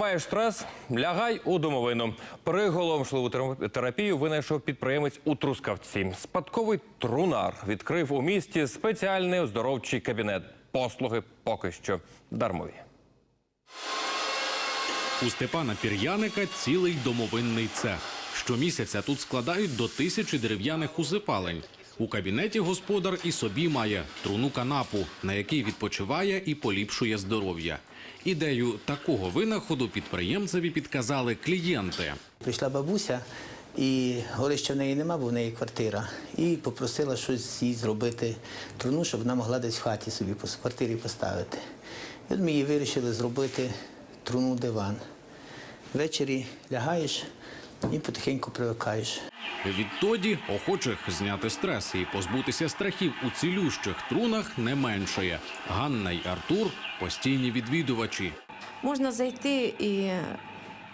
Маєш стрес? Лягай у домовину. Приголомшливу терап- терапію винайшов підприємець у Трускавці. Спадковий трунар відкрив у місті спеціальний оздоровчий кабінет. Послуги поки що дармові. У Степана Пір'яника цілий домовинний цех. Щомісяця тут складають до тисячі дерев'яних усипалень. У кабінеті господар і собі має труну канапу, на якій відпочиває і поліпшує здоров'я. Ідею такого винаходу підприємцеві підказали клієнти. Прийшла бабуся і горища в неї нема, бо в неї квартира. І попросила щось їй зробити труну, щоб вона могла десь в хаті собі в квартирі поставити. І от ми їй вирішили зробити труну диван. Ввечері лягаєш і потихеньку привикаєш. Відтоді охочих зняти стрес і позбутися страхів у цілющих трунах не меншає. Ганна й Артур постійні відвідувачі. Можна зайти і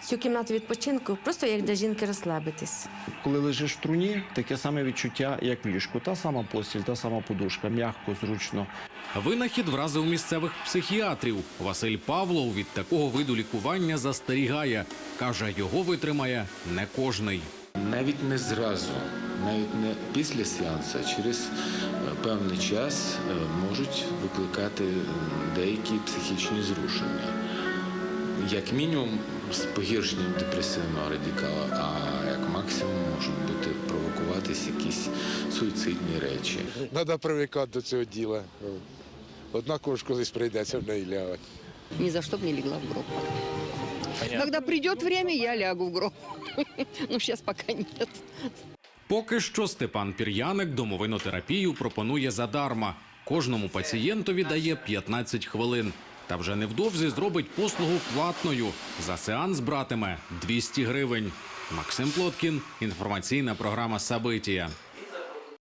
цю кімнату відпочинку просто як для жінки розслабитись. Коли лежиш в труні, таке саме відчуття, як в ліжку. Та сама постіль, та сама подушка, м'яко, зручно. Винахід вразив місцевих психіатрів. Василь Павлов від такого виду лікування застерігає. Каже, його витримає не кожний. Навіть не зразу, навіть не після сеансу, а через е, певний час е, можуть викликати деякі психічні зрушення. Як мінімум з погіршенням депресивного радикала, а як максимум можуть бути провокуватись якісь суїцидні речі. Треба привикати до цього діла. Однаково ж колись прийдеться в неї лягати. Ни за что бы не легла в гроб. Когда придет время, я лягу в гроб. Ну, сейчас пока нет. Поки що Степан Пір'яник домовинотерапію пропонує задарма. Кожному пацієнтові дає 15 хвилин. Та вже невдовзі зробить послугу платною. За сеанс братиме 200 гривень. Максим Плоткін, інформаційна програма Сабитія.